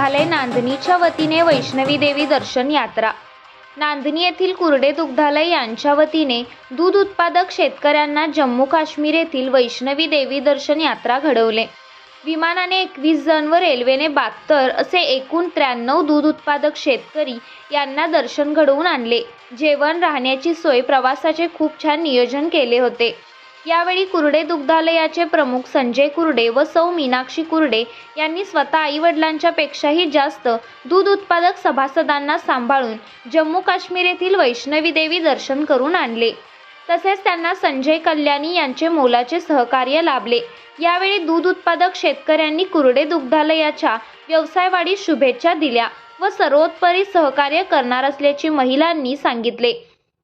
दुग्धालय नांदणीच्या वतीने वैष्णवी देवी दर्शन यात्रा. नांदणी येथील कुर्डे दुग्धालय यांच्या वतीने दूध उत्पादक शेतकऱ्यांना जम्मू काश्मीर येथील वैष्णवी देवी दर्शन यात्रा घडवले. विमानाने एकवीस जण व रेल्वेने बहात्तर असे एकूण त्र्याण्णव दूध उत्पादक शेतकरी यांना दर्शन घडवून आणले. जेवण राहण्याची सोय प्रवासाचे खूप छान नियोजन केले होते. यावेळी कुर्डे दुग्धालयाचे प्रमुख संजय कुर्डे व सौ मीनाक्षी कुर्डे यांनी स्वतः आईवडिलांच्या पेक्षाही जास्त दूध उत्पादक सभासदांना सांभाळून जम्मू काश्मीर येथील वैष्णवी देवी दर्शन करून आणले. तसेच त्यांना संजय कल्याणी यांचे मोलाचे सहकार्य लाभले. यावेळी दूध उत्पादक शेतकऱ्यांनी कुर्डे दुग्धालयाच्या व्यवसायवाढीस शुभेच्छा दिल्या व सर्वोत्परी सहकार्य करणार असल्याचे महिलांनी सांगितले.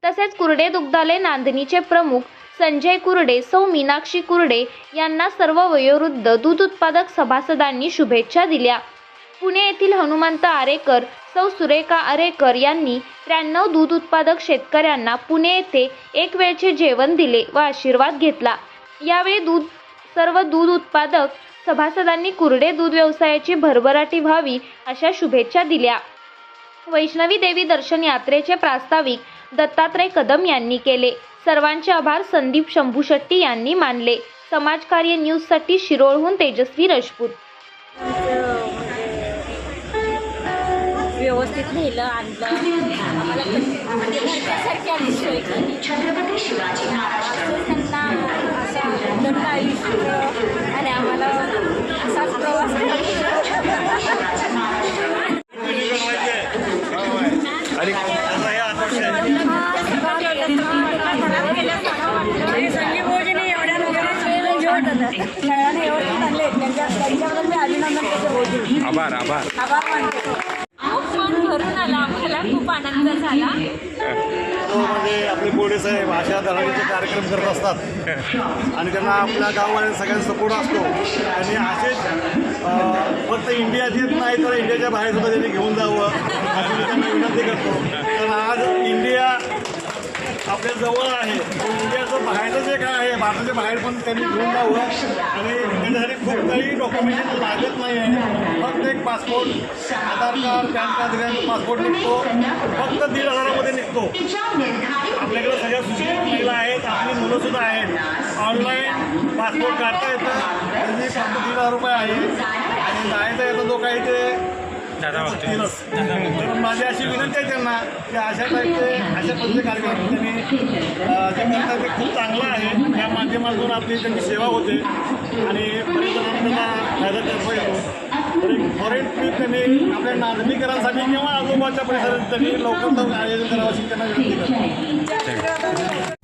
तसेच कुर्डे दुग्धालय नांदणीचे प्रमुख संजय कुरडे सौ मीनाक्षी कुर्डे यांना सर्व वयोवृद्ध दूध उत्पादक सभासदांनी शुभेच्छा दिल्या. पुणे येथील हनुमंत आरेकर सौ सुरेखा आरेकर यांनी त्र्याण्णव दूध उत्पादक शेतकऱ्यांना पुणे येथे एक वेळचे जेवण दिले व आशीर्वाद घेतला. यावेळी दूध सर्व दूध उत्पादक सभासदांनी कुरडे दूध व्यवसायाची भरभराटी व्हावी अशा शुभेच्छा दिल्या. वैष्णवी देवी दर्शन यात्रेचे प्रास्ताविक दत्तात्रय कदम यांनी केले. सर्वांचे आभार संदीप शंभू शेट्टी यांनी मानले. समाजकार्य न्यूजसाठी शिरोळहून तेजस्वी राजपूत. व्यवस्थित नेलं आणलं. आम्हाला सोय त्यांना असा दंड आयुष्य. आणि आम्हाला असाच प्रवास आणि आता हे आदर्श आहे आभार आभार. खूप मन भरून आलं. आम्हाला खूप आनंद झाला. तो म्हणजे आपले बोडे साहेब अशा धरणाचे कार्यक्रम करत असतात. आणि त्यांना आपल्या गाववाल्या सगळ्यांचा सपोर्ट असतो. आणि असेच फक्त इंडियात येत नाही तर इंडियाच्या बाहेर सुद्धा त्यांनी घेऊन जावं. अशी मी त्यांना विनंती करतो. कारण आज इंडिया आपल्या जवळ आहे. पण इंडियाचं बाहेरचं जे काय आहे भारताच्या बाहेर पण त्यांनी घेऊन जावं आणि त्याच्यासाठी खूप काही डॉक्युमेंटेशन लागत नाही आहे फक्त एक passport Aadhaar card PAN card दिल्यानंतर पासपोर्ट निघतो. फक्त दीड हजारामध्ये निघतो. आपल्याकडे सगळ्या सुशिक्षित महिला आहेत आपली मुलंसुद्धा आहेत. ऑनलाईन पासपोर्ट काढता येतं. त्यांनी फक्त दीड हजार रुपये आहे. आणि जायचं येतं जो काही ते तीनच. माझी अशी विनंती आहे त्यांना की अशा टाईपचे अशा पद्धतीचे कार्यक्रम त्यांनी अं, ते खूप चांगलं आहे. या माध्यमातून आपली त्यांची सेवा होते. आणि पर्यटनांना फायदा करता येतो. तर एक फॉरेन ट्रीप त्यांनी आपल्या नांदणीकरांसाठी किंवा आजोबाच्या परिसरात त्यांनी लवकर लवकर आयोजन करावं अशी त्यांना विनंती करतो.